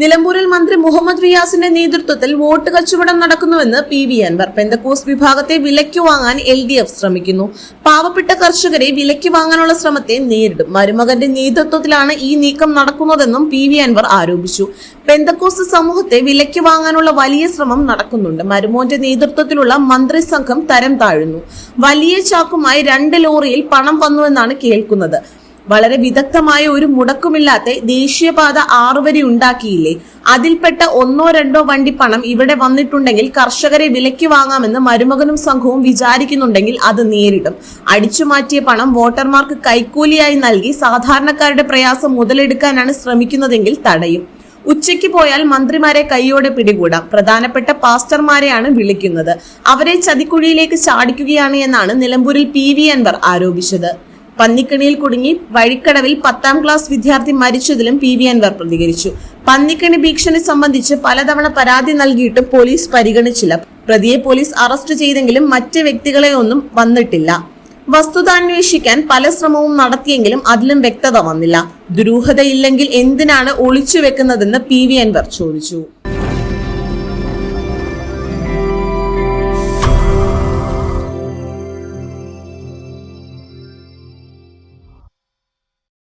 നിലമ്പൂരിൽ മന്ത്രി മുഹമ്മദ് റിയാസിന്റെ നേതൃത്വത്തിൽ വോട്ട് കച്ചവടം നടക്കുന്നുവെന്ന് പി വി അൻവർ. പെന്തക്കോസ് വിഭാഗത്തെ വിലയ്ക്ക് വാങ്ങാൻ എൽ ഡി എഫ് ശ്രമിക്കുന്നു. പാവപ്പെട്ട കർഷകരെ വിലയ്ക്ക് വാങ്ങാനുള്ള ശ്രമത്തെ നേരിടും. മരുമകന്റെ നേതൃത്വത്തിലാണ് ഈ നീക്കം നടക്കുന്നതെന്നും പി വി അൻവർ ആരോപിച്ചു. പെന്തക്കോസ് സമൂഹത്തെ വിലയ്ക്ക് വാങ്ങാനുള്ള വലിയ ശ്രമം നടക്കുന്നുണ്ട്. മരുമോന്റെ നേതൃത്വത്തിലുള്ള മന്ത്രിസംഘം തരം താഴുന്നു. വലിയ ചാക്കുമായി രണ്ട് ലോറിയിൽ പണം വന്നുവെന്നാണ് കേൾക്കുന്നത്. വളരെ വിദഗ്ധമായ ഒരു മുടക്കുമില്ലാത്ത ദേശീയപാത ആറു വരി ഉണ്ടാക്കിയില്ലേ? അതിൽപ്പെട്ട ഒന്നോ രണ്ടോ വണ്ടി പണം ഇവിടെ വന്നിട്ടുണ്ടെങ്കിൽ കർഷകരെ വിലയ്ക്ക് വാങ്ങാമെന്ന് മരുമകനും സംഘവും വിചാരിക്കുന്നുണ്ടെങ്കിൽ അത് നേരിടും. അടിച്ചുമാറ്റിയ പണം വോട്ടർമാർക്ക് കൈക്കൂലിയായി നൽകി സാധാരണക്കാരുടെ പ്രയാസം മുതലെടുക്കാനാണ് ശ്രമിക്കുന്നതെങ്കിൽ തടയും. ഉച്ചയ്ക്ക് പോയാൽ മന്ത്രിമാരെ കൈയോടെ പിടികൂടാം. പ്രധാനപ്പെട്ട പാസ്റ്റർമാരെയാണ് വിളിക്കുന്നത്. അവരെ ചതിക്കുഴിയിലേക്ക് ചാടിക്കുകയാണ് എന്നാണ് നിലമ്പൂരിൽ പി വി അൻവർ ആരോപിച്ചത്. പന്നിക്കണിയിൽ കുടുങ്ങി വഴിക്കടവിൽ പത്താം ക്ലാസ് വിദ്യാർത്ഥി മരിച്ചതിലും പി വി അൻവർ പ്രതികരിച്ചു. പന്നിക്കണി ഭീഷണി സംബന്ധിച്ച് പലതവണ പരാതി നൽകിയിട്ടും പോലീസ് പരിഗണിച്ചില്ല. പ്രതിയെ പോലീസ് അറസ്റ്റ് ചെയ്തെങ്കിലും മറ്റ് വ്യക്തികളെ ഒന്നും വന്നിട്ടില്ല. വസ്തുത അന്വേഷിക്കാൻ പല ശ്രമവും നടത്തിയെങ്കിലും അതിലും വ്യക്തത വന്നില്ല. ദുരൂഹതയില്ലെങ്കിൽ എന്തിനാണ് ഒളിച്ചു വെക്കുന്നതെന്ന് പി വി അൻവർ ചോദിച്ചു.